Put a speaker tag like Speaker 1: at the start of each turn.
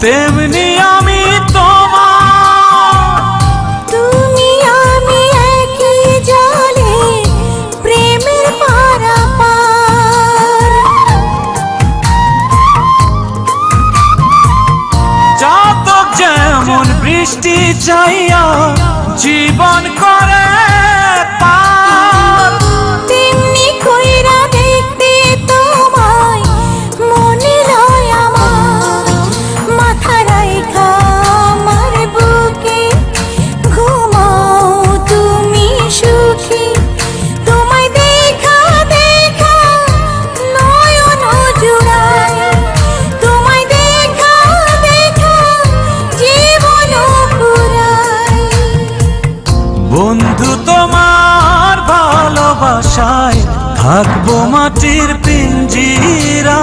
Speaker 1: তেমনি আমি তোমার।
Speaker 2: তুমি আমি
Speaker 1: যেমন বৃষ্টি চাইয়া জীবন করে পা আশায় থাকব মাটির পিঞ্জিরা।